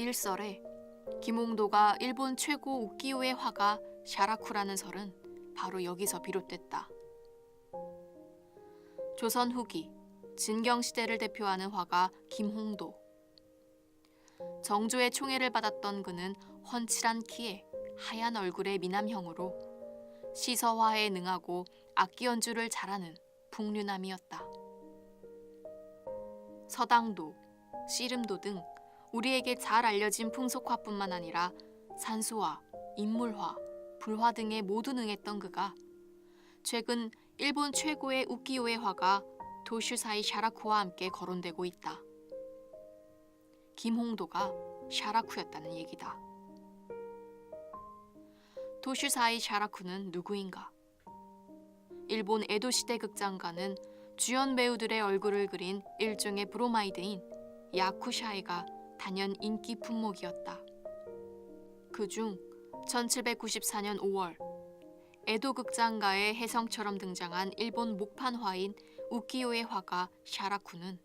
일설에 김홍도가 일본 최고 우키요의 화가 샤라쿠라는 설은 바로 여기서 비롯됐다. 조선 후기 진경 시대를 대표하는 화가 김홍도. 정조의 총애를 받았던 그는 훤칠한 키에 하얀 얼굴의 미남형으로 시서화에 능하고 악기 연주를 잘하는 풍류남이었다. 서당도, 씨름도 등 우리에게 잘 알려진 풍속화뿐만 아니라 산수화, 인물화, 불화 등에 모두 능했던 그가 최근 일본 최고의 우키요의 화가 도슈사이 샤라쿠와 함께 거론되고 있다. 김홍도가 샤라쿠였다는 얘기다. 도슈사이 샤라쿠는 누구인가? 일본 에도 시대 극장가는 주연 배우들의 얼굴을 그린 일종의 브로마이드인 야쿠샤이가 단연 인기 품목이었다. 그중 1794년 5월 에도 극장가의 혜성처럼 등장한 일본 목판화인 우키요의 화가 샤라쿠는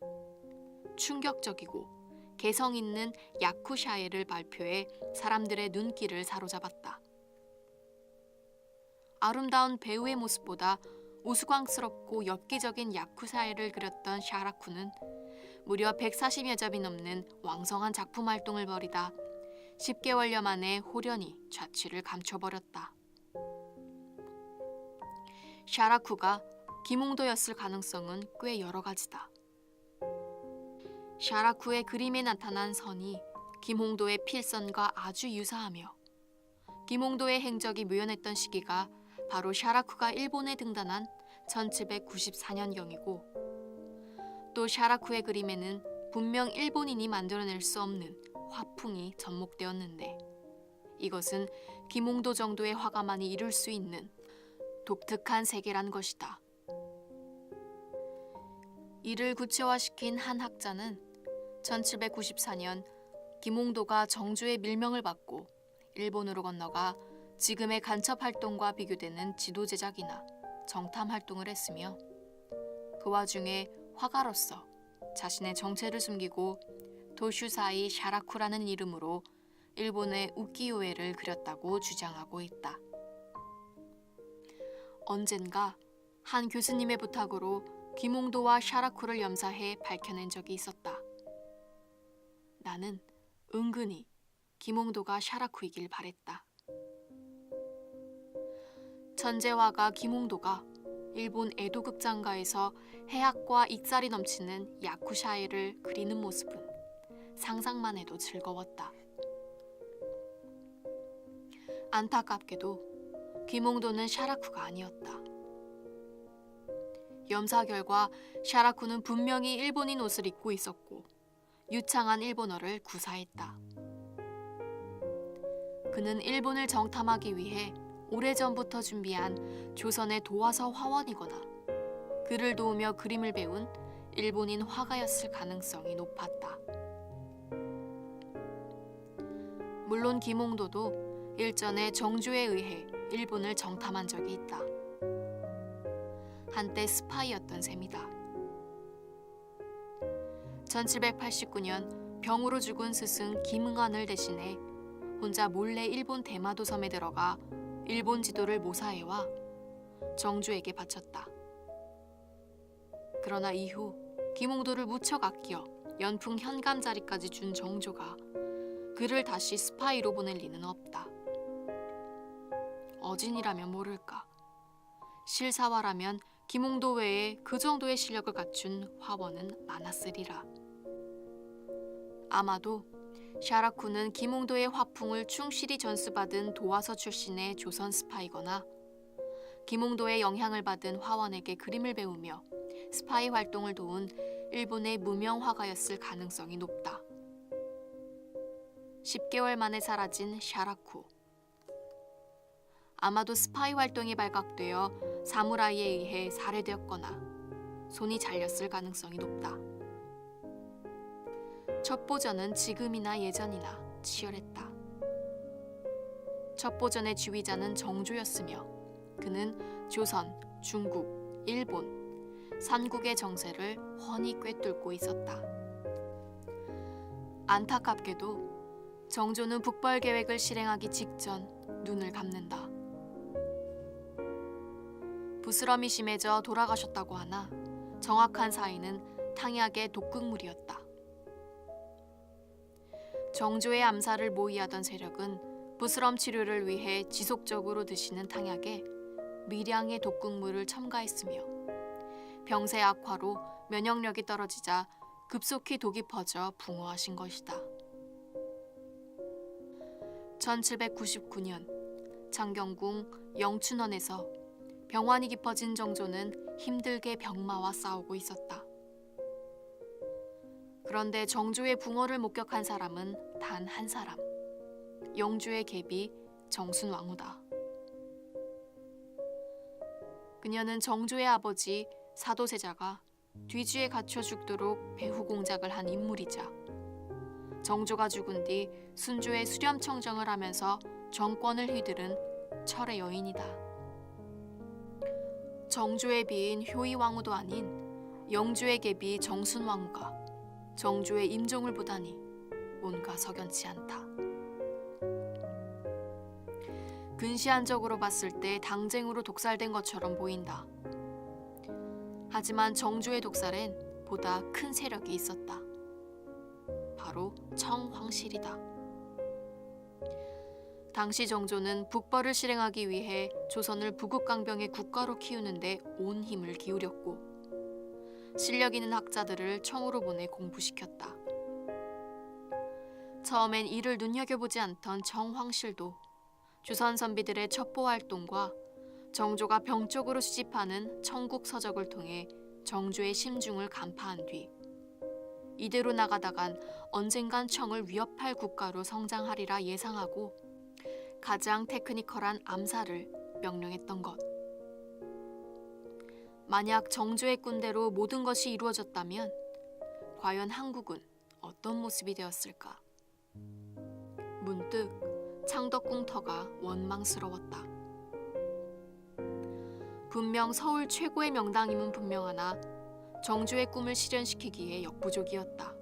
충격적이고 개성 있는 야쿠샤에를 발표해 사람들의 눈길을 사로잡았다. 아름다운 배우의 모습보다 우스꽝스럽고 엽기적인 야쿠샤에를 그렸던 샤라쿠는 무려 140여 점이 넘는 왕성한 작품 활동을 벌이다 10개월여 만에 호련히 좌취를 감춰버렸다. 샤라쿠가 김홍도였을 가능성은 꽤 여러 가지다. 샤라쿠의 그림에 나타난 선이 김홍도의 필선과 아주 유사하며 김홍도의 행적이 묘연했던 시기가 바로 샤라쿠가 일본에 등단한 1794년경이고 또 샤라쿠의 그림에는 분명 일본인이 만들어낼 수 없는 화풍이 접목되었는데 이것은 김홍도 정도의 화가만이 이룰 수 있는 독특한 세계란 것이다. 이를 구체화시킨 한 학자는 1794년 김홍도가 정주의 밀명을 받고 일본으로 건너가 지금의 간첩 활동과 비교되는 지도 제작이나 정탐 활동을 했으며 그 와중에 화가로서 자신의 정체를 숨기고 도슈사이 샤라쿠라는 이름으로 일본의 우키요에를 그렸다고 주장하고 있다. 언젠가 한 교수님의 부탁으로 김홍도와 샤라쿠를 염사해 밝혀낸 적이 있었다. 나는 은근히 김홍도가 샤라쿠이길 바랬다. 천재화가 김홍도가 일본 에도 극장가에서 해학과 익살이 넘치는 야쿠샤에를 그리는 모습은 상상만 해도 즐거웠다. 안타깝게도 김홍도는 샤라쿠가 아니었다. 염사 결과 샤라쿠는 분명히 일본인 옷을 입고 있었고 유창한 일본어를 구사했다. 그는 일본을 정탐하기 위해 오래전부터 준비한 조선의 도화서 화원이거나 그를 도우며 그림을 배운 일본인 화가였을 가능성이 높았다. 물론 김홍도도 일전에 정주에 의해 일본을 정탐한 적이 있다. 한때 스파이였던 셈이다. 1789년 병으로 죽은 스승 김응환을 대신해 혼자 몰래 일본 대마도 섬에 들어가 일본 지도를 모사해와 정주에게 바쳤다. 그러나 이후 김홍도를 무척 아끼어 연풍 현감 자리까지 준 정조가 그를 다시 스파이로 보낼 리는 없다. 어진이라면 모를까. 실사화라면 김홍도 외에 그 정도의 실력을 갖춘 화원은 많았으리라. 아마도 샤라쿠는 김홍도의 화풍을 충실히 전수받은 도화서 출신의 조선 스파이거나 김홍도의 영향을 받은 화원에게 그림을 배우며 스파이 활동을 도운 일본의 무명 화가였을 가능성이 높다. 10개월 만에 사라진 샤라쿠. 아마도 스파이 활동이 발각되어 사무라이에 의해 살해되었거나 손이 잘렸을 가능성이 높다. 첩보전은 지금이나 예전이나 치열했다. 첩보전의 지휘자는 정조였으며 그는 조선, 중국, 일본, 삼국의 정세를 훤히 꿰뚫고 있었다. 안타깝게도 정조는 북벌 계획을 실행하기 직전 눈을 감는다. 부스럼이 심해져 돌아가셨다고 하나 정확한 사인은 탕약의 독극물이었다. 정조의 암살을 모의하던 세력은 부스럼 치료를 위해 지속적으로 드시는 탕약에 미량의 독극물을 첨가했으며 병세 악화로 면역력이 떨어지자 급속히 독이 퍼져 붕어하신 것이다. 1799년 장경궁 영춘원에서 병환이 깊어진 정조는 힘들게 병마와 싸우고 있었다. 그런데 정조의 붕어를 목격한 사람은 단 한 사람. 영주의 계비 정순왕후다. 그녀는 정조의 아버지 사도세자가 뒤쥐에 갇혀 죽도록 배후 공작을 한 인물이자 정조가 죽은 뒤 순조의 수렴 청정을 하면서 정권을 휘두른 철의 여인이다. 정조의 비인 효의왕후도 아닌 영주의 계비 정순왕후가 정조의 임종을 보다니 뭔가 석연치 않다. 근시안적으로 봤을 때 당쟁으로 독살된 것처럼 보인다. 하지만 정조의 독살엔 보다 큰 세력이 있었다. 바로 청황실이다. 당시 정조는 북벌을 실행하기 위해 조선을 부국강병의 국가로 키우는데 온 힘을 기울였고 실력 있는 학자들을 청으로 보내 공부시켰다. 처음엔 이를 눈여겨보지 않던 정황실도 조선 선비들의 첩보 활동과 정조가 병적으로 수집하는 청국 서적을 통해 정조의 심중을 간파한 뒤 이대로 나가다간 언젠간 청을 위협할 국가로 성장하리라 예상하고 가장 테크니컬한 암살을 명령했던 것. 만약 정조의 꾼대로 모든 것이 이루어졌다면 과연 한국은 어떤 모습이 되었을까? 문득 창덕궁터가 원망스러웠다. 분명 서울 최고의 명당임은 분명하나 정조의 꿈을 실현시키기에 역부족이었다.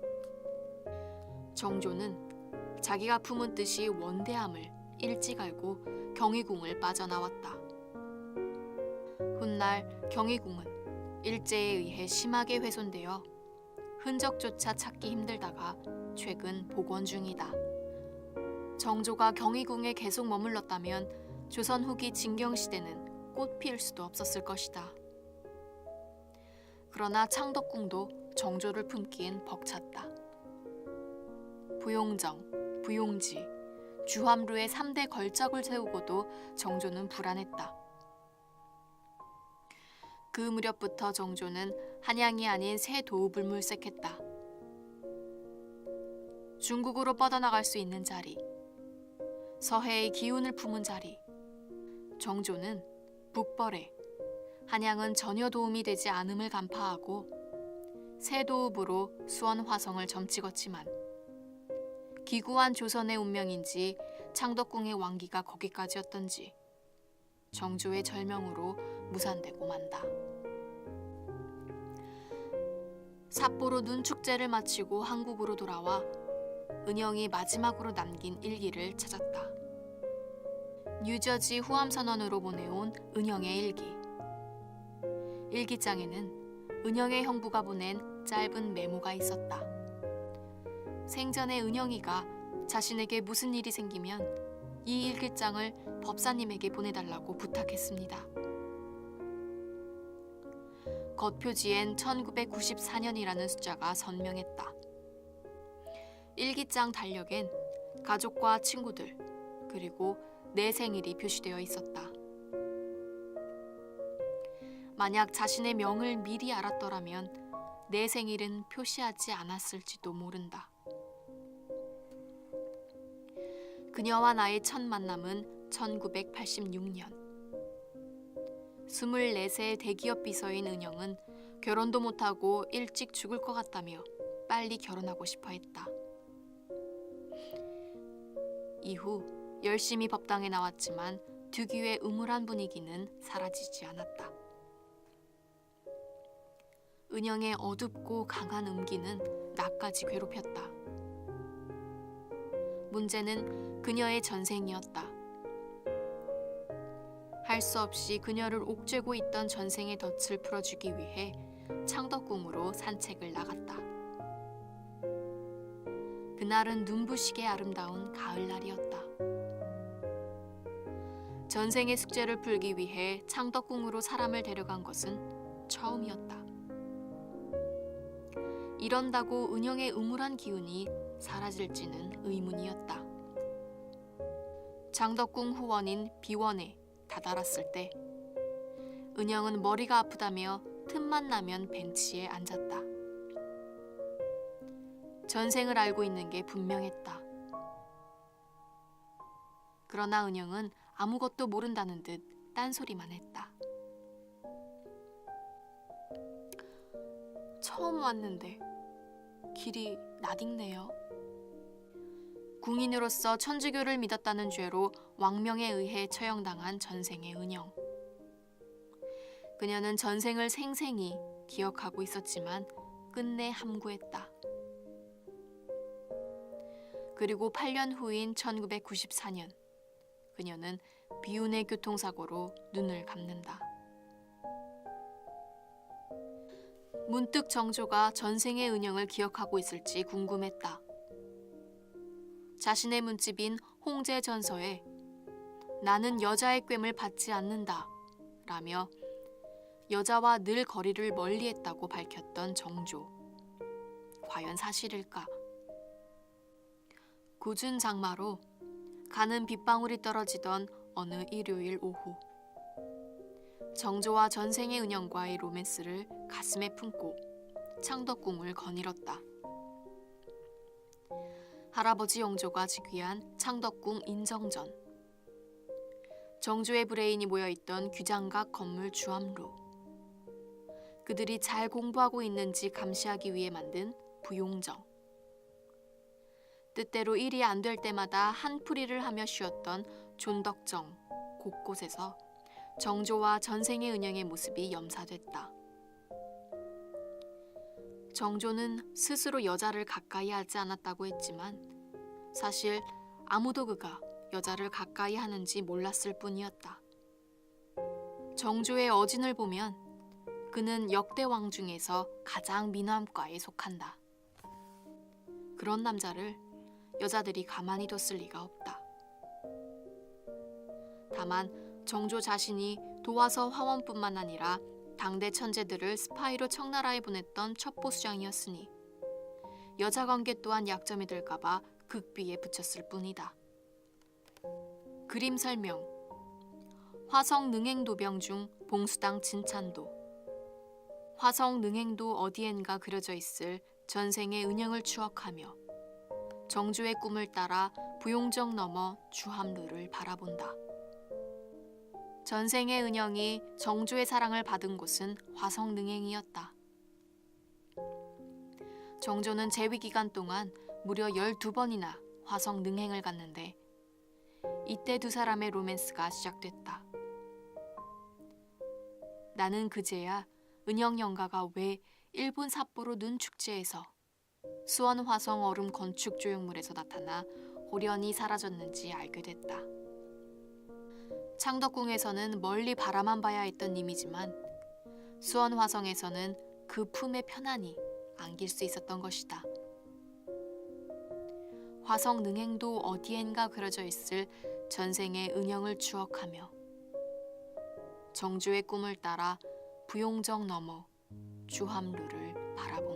정조는 자기가 품은 뜻이 원대함을 일찍 알고 경희궁을 빠져나왔다. 훗날 경희궁은 일제에 의해 심하게 훼손되어 흔적조차 찾기 힘들다가 최근 복원 중이다. 정조가 경희궁에 계속 머물렀다면 조선 후기 진경 시대는 꽃 피울 수도 없었을 것이다. 그러나 창덕궁도 정조를 품기엔 벅찼다. 부용정, 부용지, 주함루의 3대 걸작을 세우고도 정조는 불안했다. 그 무렵부터 정조는 한양이 아닌 새 도읍을 물색했다. 중국으로 뻗어나갈 수 있는 자리, 서해의 기운을 품은 자리, 정조는 북벌에 한양은 전혀 도움이 되지 않음을 간파하고 새 도읍으로 수원 화성을 점찍었지만 기구한 조선의 운명인지 창덕궁의 왕기가 거기까지였던지 정조의 절명으로 무산되고 만다. 삿포로 눈 축제를 마치고 한국으로 돌아와 은영이 마지막으로 남긴 일기를 찾았다. 뉴저지 후암 선언으로 보내온 은영의 일기. 일기장에는 은영의 형부가 보낸 짧은 메모가 있었다. 생전에 은영이가 자신에게 무슨 일이 생기면 이 일기장을 법사님에게 보내달라고 부탁했습니다. 겉표지엔 1994년이라는 숫자가 선명했다. 일기장 달력엔 가족과 친구들 그리고 내 생일이 표시되어 있었다. 만약 자신의 명을 미리 알았더라면 내 생일은 표시하지 않았을지도 모른다. 그녀와 나의 첫 만남은 1986년. 24세 대기업 비서인 은영은 결혼도 못하고 일찍 죽을 것 같다며 빨리 결혼하고 싶어 했다. 이후 열심히 법당에 나왔지만 특유의 음울한 분위기는 사라지지 않았다. 은영의 어둡고 강한 음기는 나까지 괴롭혔다. 문제는 그녀의 전생이었다. 할 수 없이 그녀를 옥죄고 있던 전생의 덫을 풀어주기 위해 창덕궁으로 산책을 나갔다. 그날은 눈부시게 아름다운 가을날이었다. 전생의 숙제를 풀기 위해 창덕궁으로 사람을 데려간 것은 처음이었다. 이런다고 은영의 음울한 기운이 사라질지는 의문이었다. 장덕궁 후원인 비원에 다다랐을 때 은영은 머리가 아프다며 틈만 나면 벤치에 앉았다. 전생을 알고 있는 게 분명했다. 그러나 은영은 아무것도 모른다는 듯 딴소리만 했다. 처음 왔는데 길이 낯익네요. 궁인으로서 천주교를 믿었다는 죄로 왕명에 의해 처형당한 전생의 은영. 그녀는 전생을 생생히 기억하고 있었지만 끝내 함구했다. 그리고 8년 후인 1994년, 그녀는 비운의 교통사고로 눈을 감는다. 문득 정조가 전생의 은영을 기억하고 있을지 궁금했다. 자신의 문집인 홍제 전서에 나는 여자의 꿰을 받지 않는다 라며 여자와 늘 거리를 멀리했다고 밝혔던 정조. 과연 사실일까? 굳은 장마로 가는 빗방울이 떨어지던 어느 일요일 오후. 정조와 전생의 은영과의 로맨스를 가슴에 품고 창덕궁을 거닐었다. 할아버지 영조가 즉위한 창덕궁 인정전. 정조의 브레인이 모여있던 규장각 건물 주암루. 그들이 잘 공부하고 있는지 감시하기 위해 만든 부용정. 뜻대로 일이 안 될 때마다 한풀이를 하며 쉬었던 존덕정 곳곳에서 정조와 전생의 은영의 모습이 염사됐다. 정조는 스스로 여자를 가까이 하지 않았다고 했지만 사실 아무도 그가 여자를 가까이 하는지 몰랐을 뿐이었다. 정조의 어진을 보면 그는 역대 왕 중에서 가장 미남과에 속한다. 그런 남자를 여자들이 가만히 뒀을 리가 없다. 다만 정조 자신이 도화서 화원뿐만 아니라 당대 천재들을 스파이로 청나라에 보냈던 첩보 수장이었으니 여자 관계 또한 약점이 될까봐 극비에 붙였을 뿐이다. 그림 설명 화성 능행도병 중 봉수당 진찬도 화성 능행도 어디엔가 그려져 있을 전생의 은영을 추억하며 정조의 꿈을 따라 부용정 넘어 주함루를 바라본다. 전생의 은영이 정조의 사랑을 받은 곳은 화성 능행이었다. 정조는 재위 기간 동안 무려 12번이나 화성 능행을 갔는데 이때 두 사람의 로맨스가 시작됐다. 나는 그제야 은영 영가가 왜 일본 삿포로 눈 축제에서 수원 화성 얼음 건축 조형물에서 나타나 호련히 사라졌는지 알게 됐다. 창덕궁에서는 멀리 바라만 봐야 했던 님이지만 수원 화성에서는 그 품에 편안히 안길 수 있었던 것이다. 화성 능행도 어디엔가 그려져 있을 전생의 은영을 추억하며 정조의 꿈을 따라 부용정 넘어 주함루를 바라본다.